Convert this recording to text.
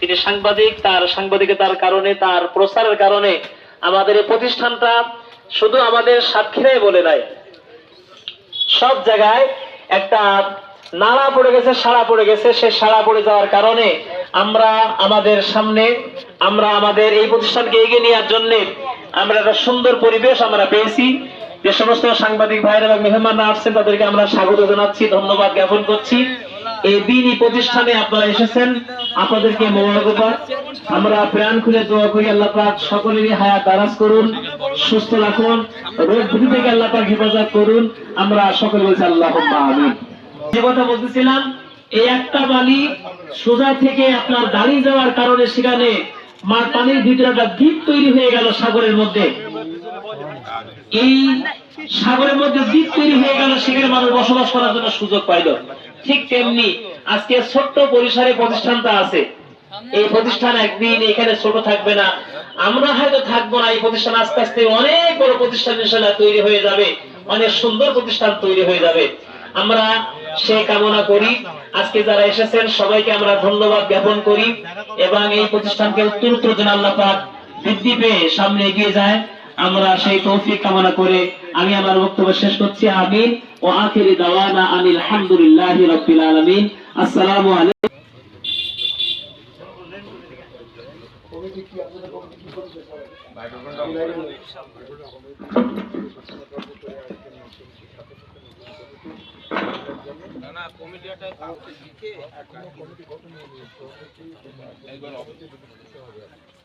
তিনি সাংবাদিক, তার সাংবাদিকতার কারণে, তার প্রচারের কারণে আমাদের এই প্রতিষ্ঠানটা শুধু আমাদের সাতক্ষীরাই বলে নাই। সব জায়গায় একটা নাড়া পড়ে গেছে, সাড়া পড়ে গেছে। সে সাড়া পড়ে যাওয়ার কারণে আমরা আমাদের সামনে, আমরা আমাদের এই প্রতিষ্ঠানকে এগিয়ে নেওয়ার জন্য আমরা একটা সুন্দর পরিবেশ আমরা পেয়েছি। যে সমস্ত সাংবাদিক ভাইরা এবং মেহমানরা আসছেন, তাদেরকে আমরা স্বাগত জানাচ্ছি, ধন্যবাদ জ্ঞাপন করছি। এই দিনই প্রতিষ্ঠানে আপনারা এসেছেন। আপনাদেরকে মোবারকবাদ আমরা প্রাণ খুলে দোয়া করি আল্লাহ পাক, সকলেরই হায়াত দারাজ করুন, সুস্থ রাখুন, রোগ ভূমি থেকে আল্লাহ পাক হেফাজত করুন। আমরা সকলে বলছি আল্লাহ আমিন। যে কথা বলতেছিলাম, এই একটা বালি সোজা থেকে আপনার দাঁড়িয়ে যাওয়ার কারণে সেখানে মার পানির ভিতরে একটা দ্বীপ তৈরি হয়ে গেল সাগরের মধ্যে। এই সাগরের মধ্যে দ্বীপ তৈরি হয়ে গেল, সেখানে মানুষ বসবাস করার জন্য সুযোগ পাইল। ঠিক তেমনি আজকে ছোট্ট পরিসরে প্রতিষ্ঠানটা আছে। এই প্রতিষ্ঠান একদিন এখানে ছোট থাকবে না। আমরা হয়তো থাকব না, এই প্রতিষ্ঠান আস্তে আস্তে অনেক বড় প্রতিষ্ঠান ইনশাল্লাহ তৈরি হয়ে যাবে। অনেক সুন্দর প্রতিষ্ঠান তৈরি হয়ে যাবে। আমরা সে কামনা করি। আজকে যারা এসেছেন, সবাইকে আমরা ধন্যবাদ জ্ঞাপন করি এবং এই প্রতিষ্ঠানকে উত্তরোত্তর যেন আল্লাহ পাক বৃদ্ধি পেয়ে সামনে এগিয়ে যায়। আমরা সেই তৌফিক কামনা করে আমি আমার বক্তব্য শেষ করছি। আমিন। ও আখিরি দাওয়ানা আনিল হামদুলিল্লাহি রাব্বিল আলামিন। আসসালামু আলাইকুম।